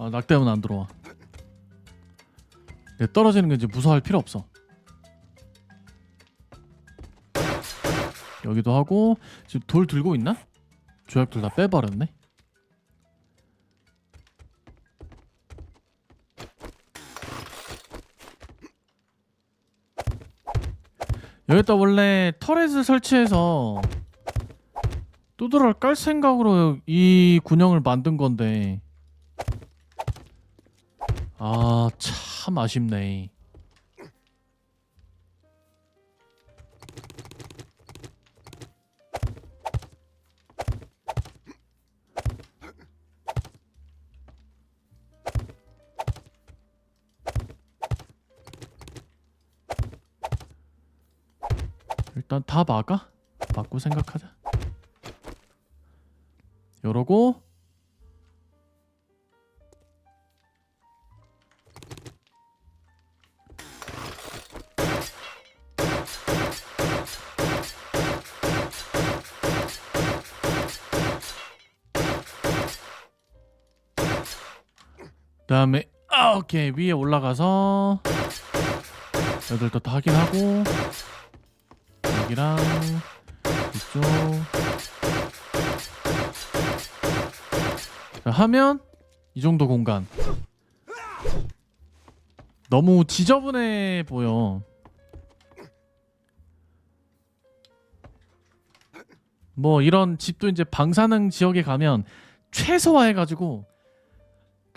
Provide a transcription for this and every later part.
아, 낙 때문에 안 들어와. 내 떨어지는 게 이제 무서워할 필요 없어. 여기도 하고 지금 돌 들고 있나? 조약돌 다 빼버렸네. 여기다 원래 터렛을 설치해서 뚜드러를 깔 생각으로 이 군형을 만든 건데 아 참 아쉽네. 일단 다 막아? 막고 생각하자. 요러고 그다음에 아 오케이. 위에 올라가서 여기도 다 확인하고 여기랑 이쪽. 자, 하면 이 정도 공간. 너무 지저분해 보여. 뭐 이런 집도 이제 방사능 지역에 가면 최소화해가지고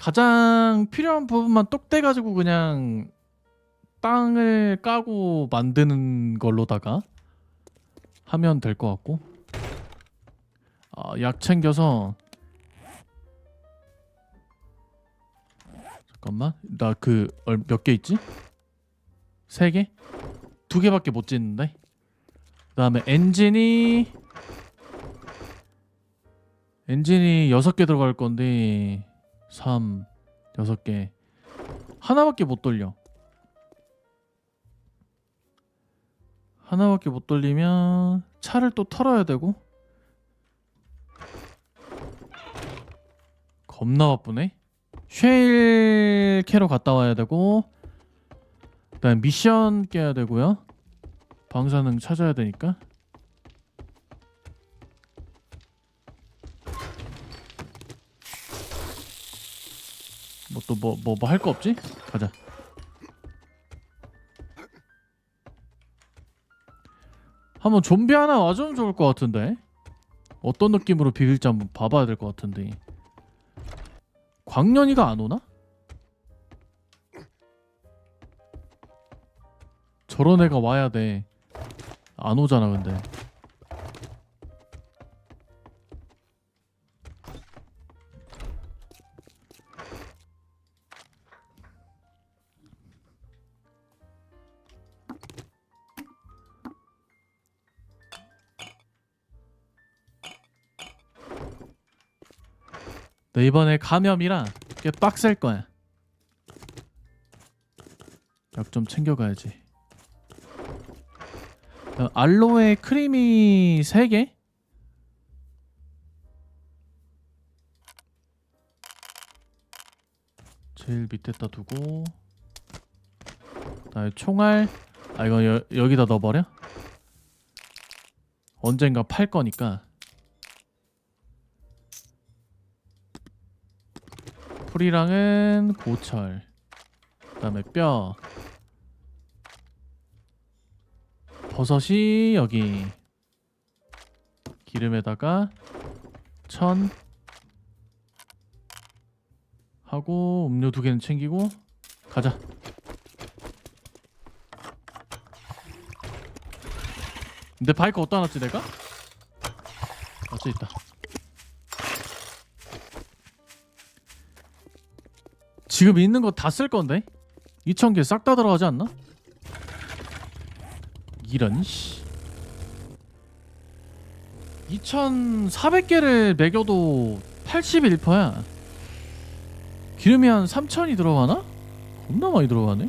가장 필요한 부분만 똑 떼가지고 그냥 땅을 까고 만드는 걸로다가 하면 될 것 같고. 아, 약 챙겨서. 잠깐만. 나 그 몇 개 있지? 세 개? 두 개밖에 못 짓는데. 그 다음에 엔진이 엔진이 여섯 개 들어갈 건데 3 여섯 개. 하나밖에 못 돌려. 하나밖에 못 돌리면 차를 또 털어야 되고. 겁나 바쁘네. 쉐일 캐러 갔다 와야 되고 그다음 미션 깨야 되고요. 방사능 찾아야 되니까 또 뭐 뭐 뭐 할 거 없지? 가자 한번 좀비 하나 와주면 좋을 것 같은데 어떤 느낌으로 비빌지 한번 봐봐야 될 것 같은데 광년이가 안 오나? 저런 애가 와야 돼. 안 오잖아 근데. 너 이번에 감염이라 꽤 빡셀 거야. 약 좀 챙겨가야지. 어, 알로에 크림이 3개? 제일 밑에다 두고 그다음에 총알 아 이거 여, 여기다 넣어버려? 언젠가 팔 거니까 풀이랑은 고철. 그 다음에 뼈. 버섯이 여기. 기름에다가 천. 하고 음료 두 개는 챙기고 가자. 근데 바이크 어디다 놨지 내가? 어째 있다 지금 있는 거 다 쓸 건데? 2,000개 싹 다 들어가지 않나? 이런 씨. 2,400개를 매겨도 81%야 기름이 한 3,000이 들어가나? 겁나 많이 들어가네.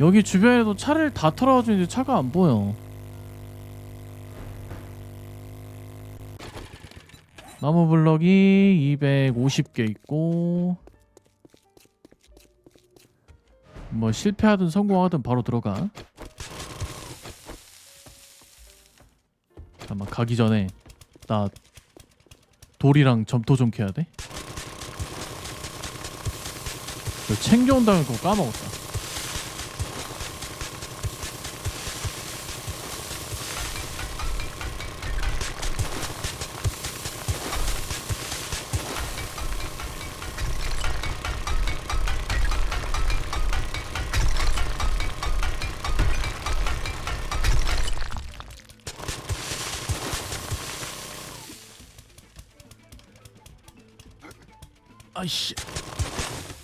여기 주변에도 차를 다 이제 차가 안 보여 나무 블럭이 250개 있고 뭐 실패하든 성공하든 바로 들어가. 잠깐만 가기 전에 나 돌이랑 점토 좀 캐야 돼. 챙겨온다는 거 까먹었다. 아이씨.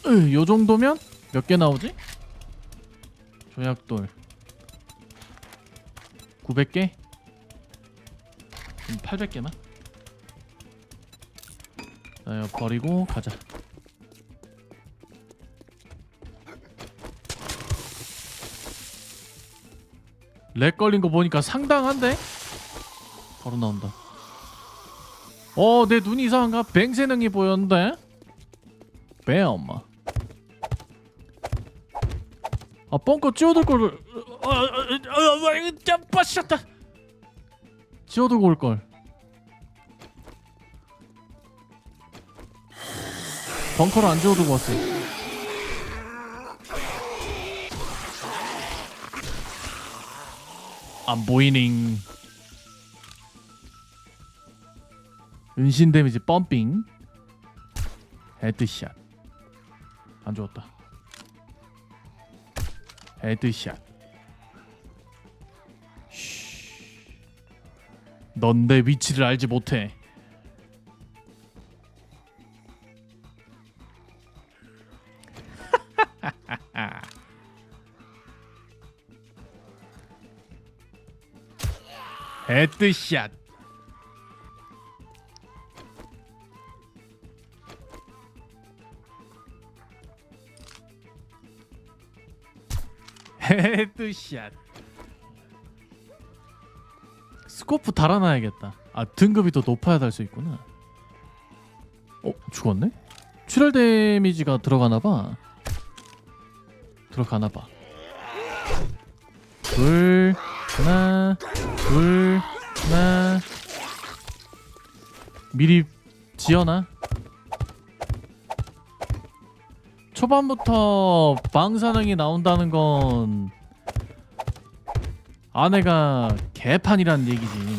으, 요 정도면 몇 개 나오지? 조약돌 900개? 800개나? 자, 이거 버리고 가자. 렉 걸린 거 보니까 상당한데? 바로 나온다. 어, 내 눈이 이상한가? 뱅세능이 보였는데? 뱀. 아 뻥커 찌어들 걸. 아, 이거 참 빠셨다. 찌어들고 올 걸. 벙커를 안 지어두고 왔어. 안 보이닝. 은신 데미지 펌핑. 헤드샷. 안 좋았다. 헤드샷. 넌 내 위치를 알지 못해. 헤드샷. 헤드샷. 스코프 달아놔야겠다. 아 등급이 더 높아야 달 수 있구나. 어 죽었네? 출혈 데미지가 들어가나봐. 들어가나봐. 둘 하나 둘 하나 미리 지어놔. 초반부터 방사능이 나온다는 건 아내가 개판이란 얘기지.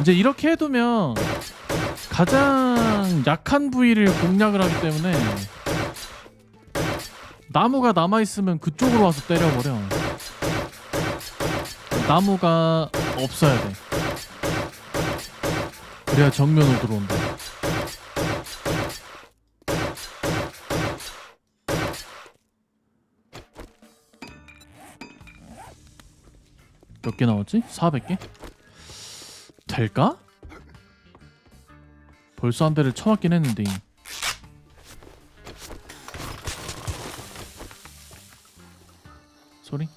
이제 이렇게 해두면 가장 약한 부위를 공략을 하기 때문에 나무가 남아 있으면 그쪽으로 와서 때려버려. 나무가 없어야 돼. 그래야 정면으로 들어온다. 몇 개 나왔지? 400개? 될까? 벌써 한 대를 쳐맞긴 했는데 소리?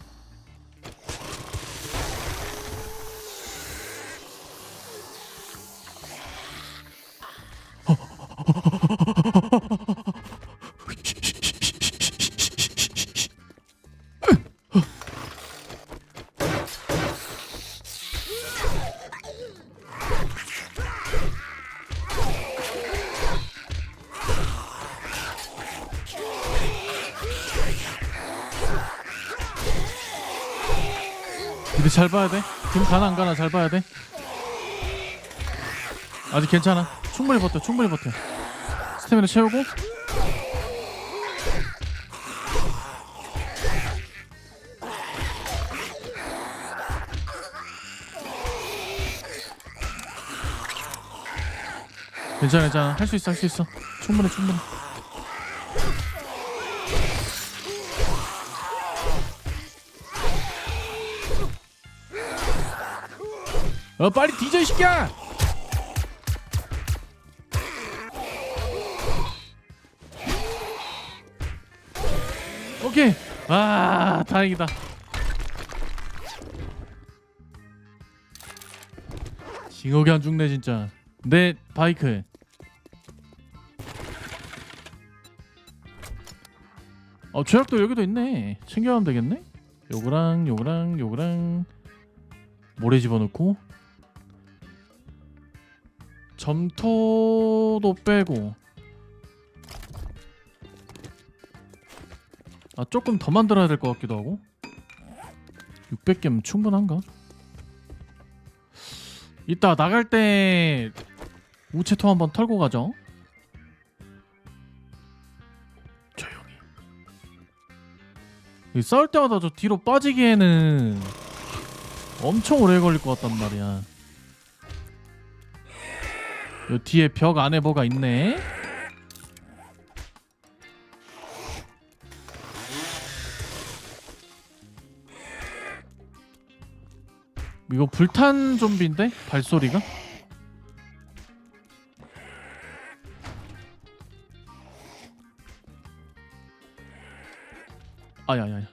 잘 봐야 돼. 금 가나 안 가나 잘 봐야 돼. 아직 괜찮아. 충분히 버텨. 충분히 버텨. 스태미나 채우고. 괜찮아, 괜찮아. 할 수 있어, 할 수 있어. 충분해, 충분해. 어 빨리 뒤져 이 새끼야 오케이. 아 다행이다. 징어게 안 죽네 진짜. 네, 내 바이크에 어 죄악도 여기도 있네. 챙겨가면 되겠네? 요거랑 요거랑 요거랑. 모래 집어넣고. 점토도 빼고. 아 조금 더 만들어야 될 것 같기도 하고. 600개면 충분한가? 이따 나갈 때 우체통 한번 털고 가죠. 조용히. 이 싸울 때마다 저 뒤로 빠지기에는 엄청 오래 걸릴 것 같단 말이야 요 뒤에 벽 안에 뭐가 있네 이거 불탄 좀비인데 발소리가? 아야야야.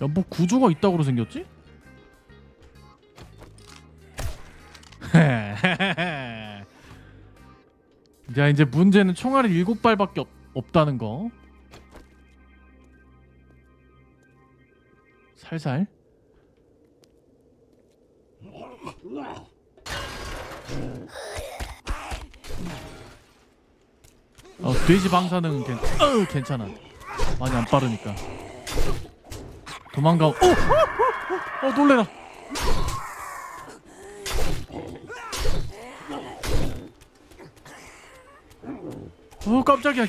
야뭐 구조가 있다고 생겼지? 자 이제 문제는 총알이 일곱 발밖에 없, 없다는 거. 살살. 어 돼지 방사능은 괜, 어, 괜찮아. 많이 안 빠르니까. 도망가. 어, 어, 어 놀래라. 어 깜짝이야.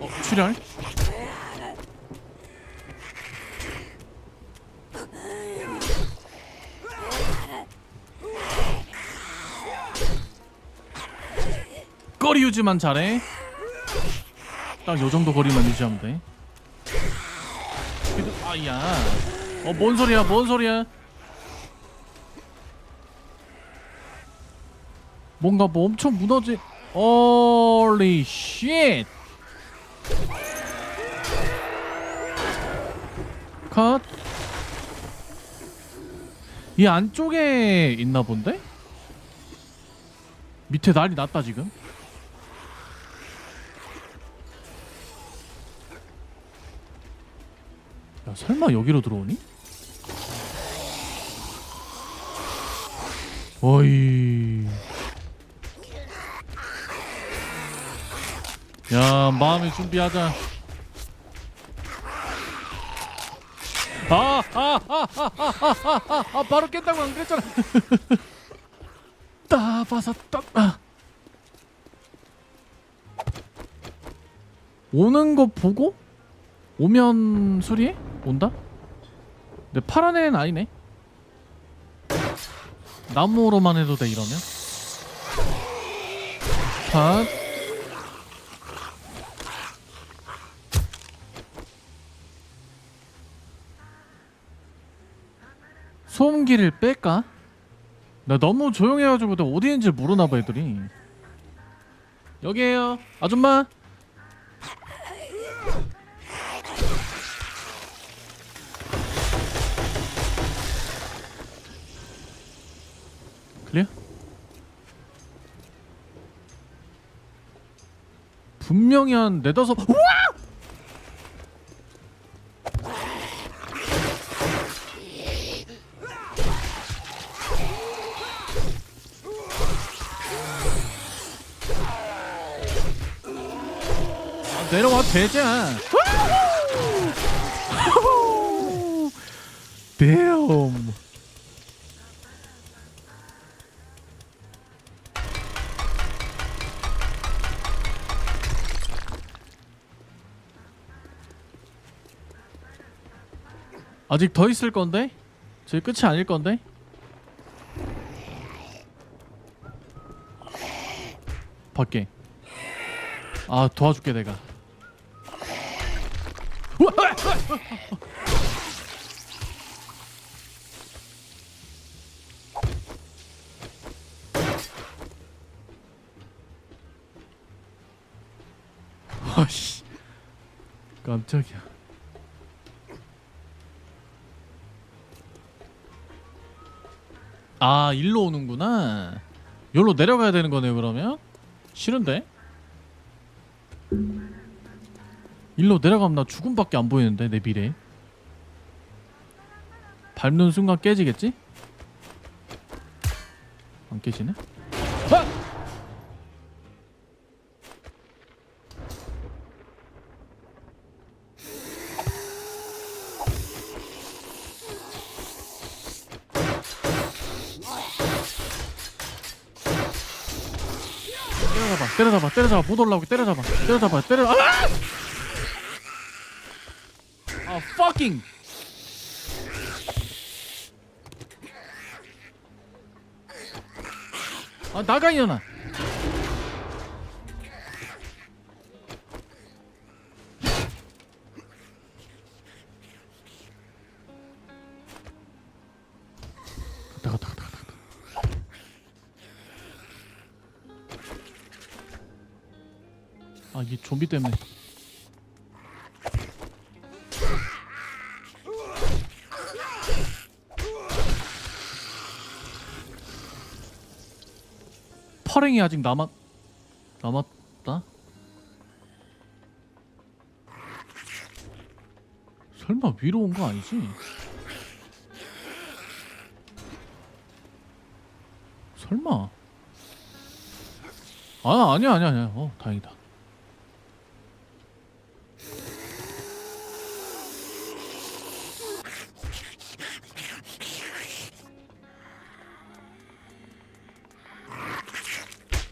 어, 출혈? 거리 유지만 잘해. 딱 요 정도 거리만 유지하면 돼. 아야. 어, 뭔 소리야? 뭔 소리야? 뭔가 뭐 엄청 무너지. Holy shit. 컷. 이 안쪽에 있나 본데? 밑에 난리 났다 지금. 야 설마 여기로 들어오니? 어이. 야 마음의 준비하자. 아, 아, 아, 아, 아, 아, 아, 아, 바로 깬다고 안 그랬잖아. 따바사 따. 아. 오는 거 보고 오면 수리해? 온다? 근데 파란 애는 아니네. 나무로만 해도 돼 이러면. 컷. 소음기를 뺄까? 나 너무 조용해가지고 어디 있는지 모르나 봐 애들이. 여기에요, 아줌마. 분명히 한 네다섯. 우와! 아, 내려와 되자 damn 아직 더 있을 건데? 저게 끝이 아닐 건데? 밖에 아 도와줄게 내가 우와! 아씨 깜짝이야 아 일로 오는구나 여기로 내려가야 되는 거네 그러면 싫은데 일로 내려가면 나 죽음밖에 안 보이는데 내 미래 밟는 순간 깨지겠지? 안 깨지네? 아! 때려잡아. 못 올라오게 때려잡아. 때려잡아. 때려 아! 아 fucking! 아 나가 이년아 좀비 때문에 퍼랭이 아직 남았 남았다. 설마 위로 온 거 아니지? 설마? 아 아니야 아니야 아니야. 어 다행이다.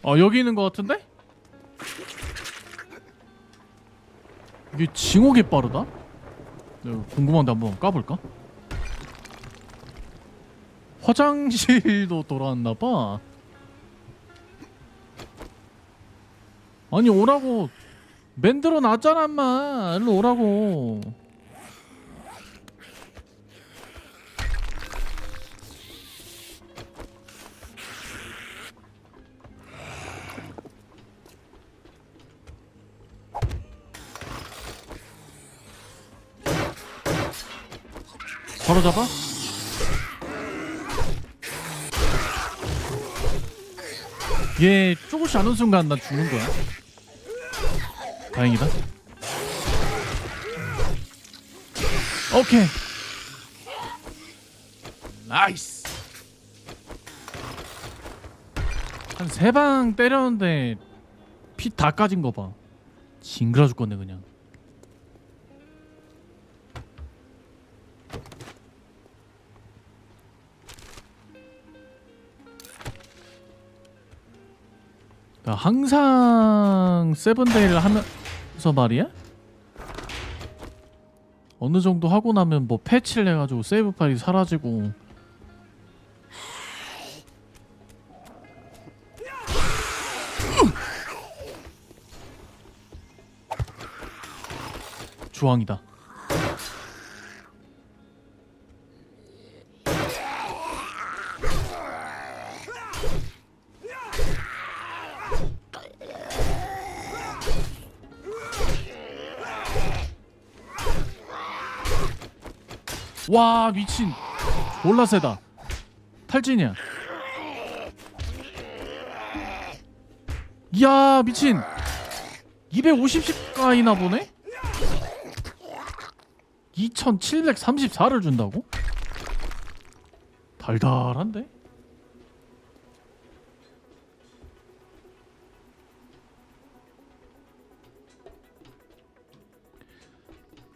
어 여기 있는 것 같은데? 이게 징옥이 빠르다? 내가 궁금한데 한번 까볼까? 화장실도 돌아왔나봐 아니 오라고 만들어 놨잖아 인마 일로 오라고 바로 잡아? 얘 조금씩 안 오는 순간 난 죽는 거야. 다행이다. 오케이. 나이스. 한 세 방 때렸는데 피 다 까진 거 봐. 징그러 죽겠네 그냥 나 항상 세븐데이를 하면서 말이야? 어느 정도 하고 나면 뭐 패치를 해가지고 세이브 파일이 사라지고 주황이다. 와 미친. 몰라 세다. 탈진이야. 이야 미친. 250씩가이나 보네? 2734를 준다고? 달달한데?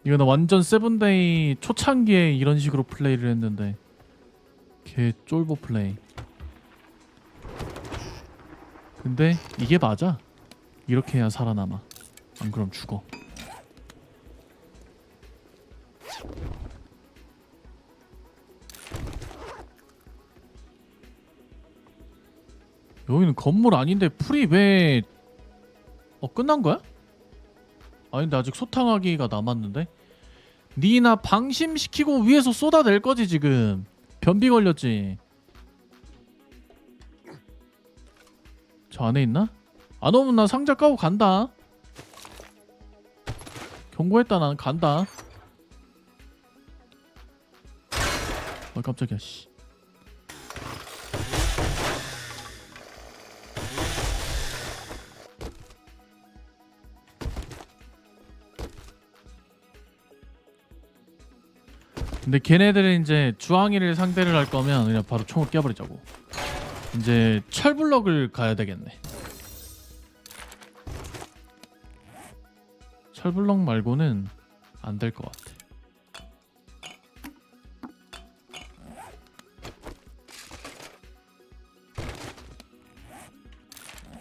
이거 는 완전 세븐데이 초창기에 이런 식으로 플레이를 했는데 개 쫄보 플레이. 근데 이게 맞아? 이렇게 해야 살아남아. 안 그럼 죽어. 여기는 건물 아닌데 풀이 왜 어 끝난 거야? 아닌데 아직 소탕하기가 남았는데? 니나 방심시키고 위에서 쏟아낼 거지 지금. 변비 걸렸지. 저 안에 있나? 안 오면 나 상자 까고 간다. 성공했다 나는 간다. 아 깜짝이야 씨 근데 걔네들은 이제 주황이를 상대를 할 거면 그냥 바로 총을 껴버리자고. 이제 철블럭을 가야 되겠네. 철블럭 말고는 안 될 것 같아.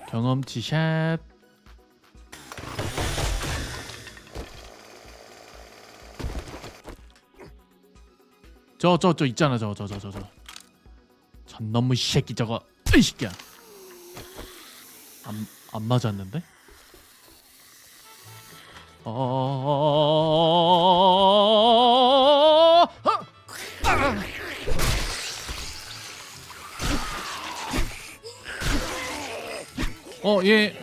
경험치 샷 저 저 저 있잖아 저 저 저 저저 전 너무 새끼 저거 이 새끼야 안, 안 맞았는데? 어... 어, 얘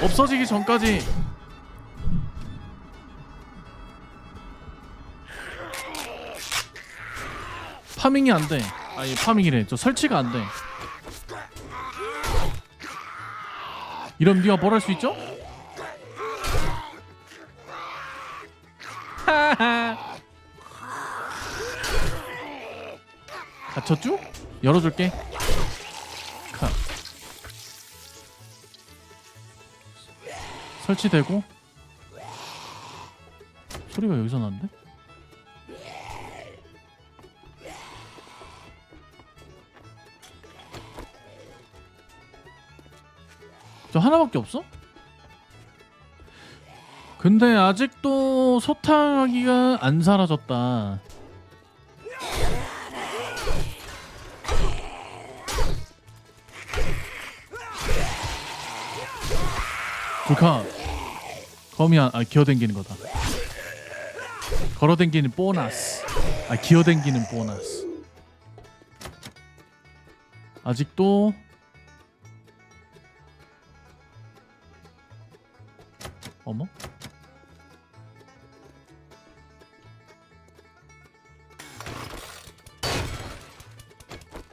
없어지기 전까지 파밍이 안 돼. 아니 파밍이래. 저 설치가 안 돼. 이런 니가 뭘 할 수 있죠? 갇혔죠? 열어줄게. 카. 설치되고 소리가 여기서 나는데? 저 하나밖에 없어? 근데 아직도 소탕하기가 안 사라졌다. 불카 거미 안, 아 기어댕기는 거다. 걸어댕기는 보너스. 아 기어댕기는 보너스. 아직도 어머?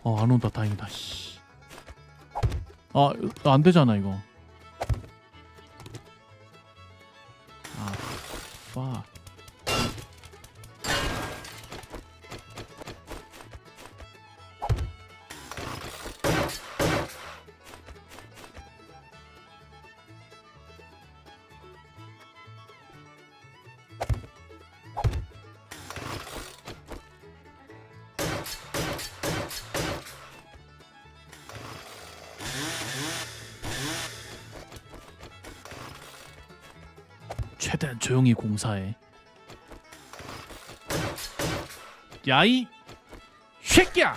어, 안 온다. 다행이다. 씨. 아, 안 되잖아, 이거. 조용히 공사해. 야이 새끼야!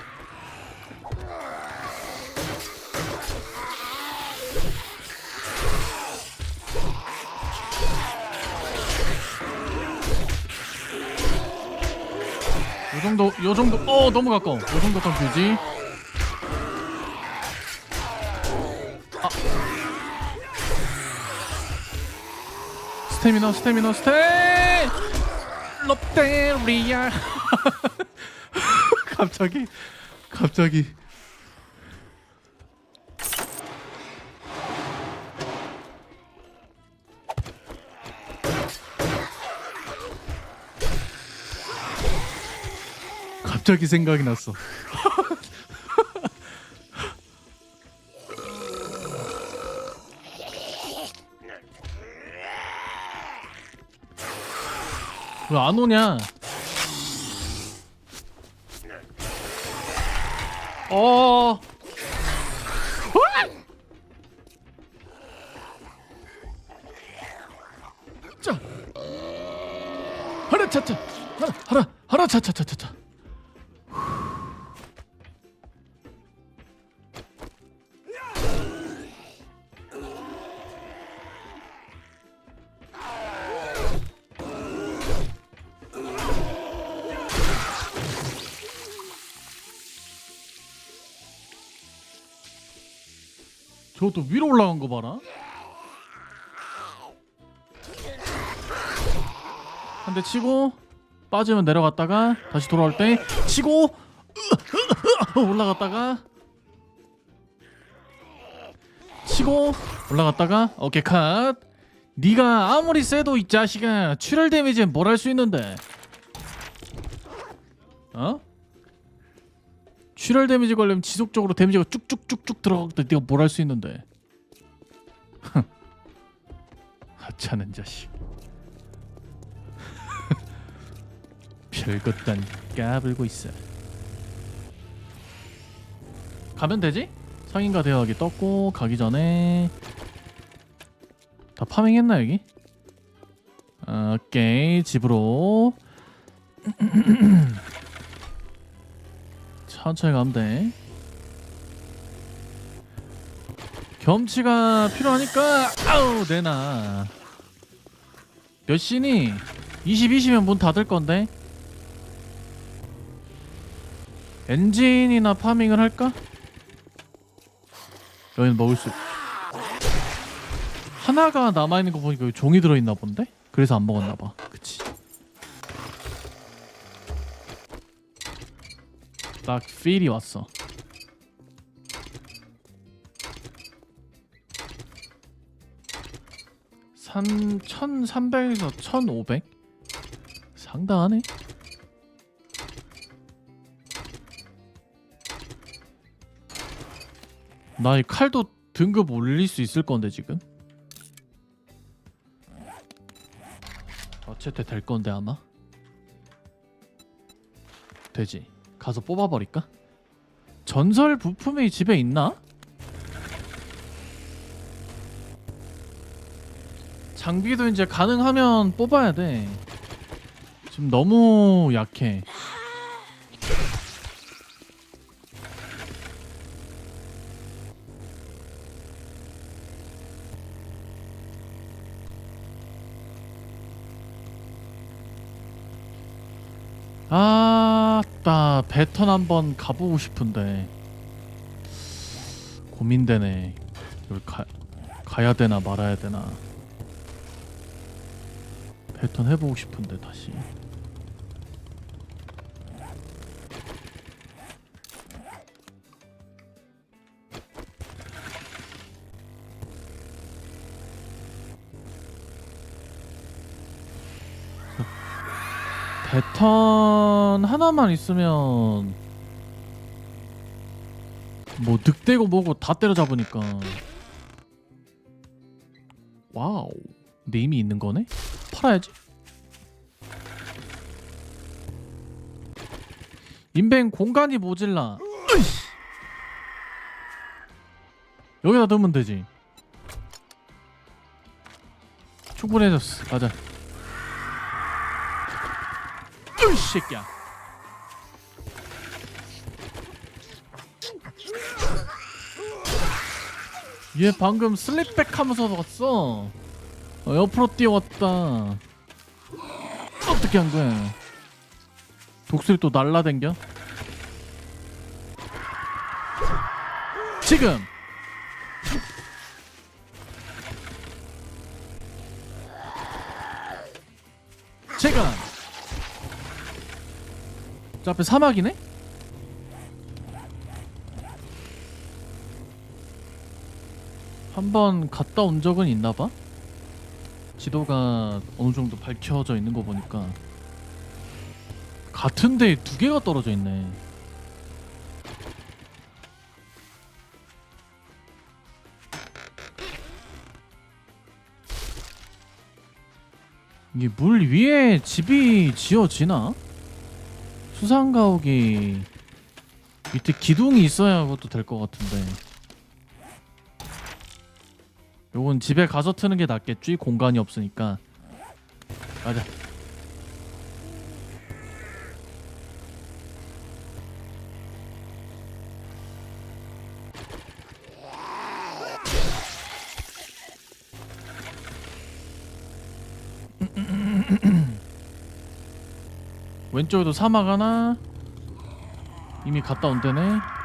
요 정도 요 정도 어 너무 가까워. 요 정도 던지지. 스태미너 스태미너 스태 롯데리아. 갑자기 갑자기. 갑자기 생각이 났어 왜 안 오냐? 어. 자. 하나 차차. 하나 하나 하나 차차차차 차. 저것도 위로 올라간 거 봐라. 한 대 치고 빠지면 내려갔다가 다시 돌아올 때 치고 올라갔다가 치고 올라갔다가 오케이 컷 네가 아무리 세도 이 자식아 출혈 데미지는 뭘 할 수 있는데 어? 출혈 데미지 걸리면 지속적으로 데미지가 쭉쭉쭉쭉 들어가도 네가 뭘 할 수 있는데 하찮은 자식. 별것도 아닌 까불고 있어. 가면 되지? 상인가 대화하기 떴고 가기 전에. 다 파밍했나 여기? 오케이 집으로. 천천히 가면 돼 겸치가 필요하니까 아우 내놔 몇 시니? 20, 20이면 문 닫을 건데 엔진이나 파밍을 할까? 여기는 먹을 수 하나가 남아있는 거 보니까 여기 종이 들어있나 본데? 그래서 안 먹었나 봐 그치 딱 필이 왔어 산 1300에서 1500? 상당하네 나 이 칼도 등급 올릴 수 있을 건데 지금 어쨌든 될 건데 아마 되지 가서 뽑아버릴까? 전설 부품이 집에 있나? 장비도 이제 가능하면 뽑아야 돼. 지금 너무 약해. 아따 배턴 한번 가보고 싶은데. 고민되네. 여기 가, 가야 되나 말아야 되나 배턴 해보고 싶은데 다시. 배턴 하나만 있으면 뭐 늑대고 뭐고 다 때려잡으니까. 와우. 이미 있는 거네? 팔아야지. 인벤 공간이 모질라. 여기다 넣으면 되지. 충분해졌어. 가자. 으이 새끼야. 얘 방금 슬립백 하면서 왔어 어, 옆으로 뛰어왔다. 어떻게 한 거야? 독수리 또 날라댕겨? 지금! 지금 저 앞에 사막이네? 한번 갔다 온 적은 있나 봐? 지도가 어느 정도 밝혀져 있는 거 보니까 같은 데에 두 개가 떨어져 있네. 이게 물 위에 집이 지어지나? 수상가옥이 밑에 기둥이 있어야 그것도 될 것 같은데 요건 집에 가서 트는 게 낫겠지? 공간이 없으니까. 가자. 왼쪽에도 사막 하나? 이미 갔다 온 데네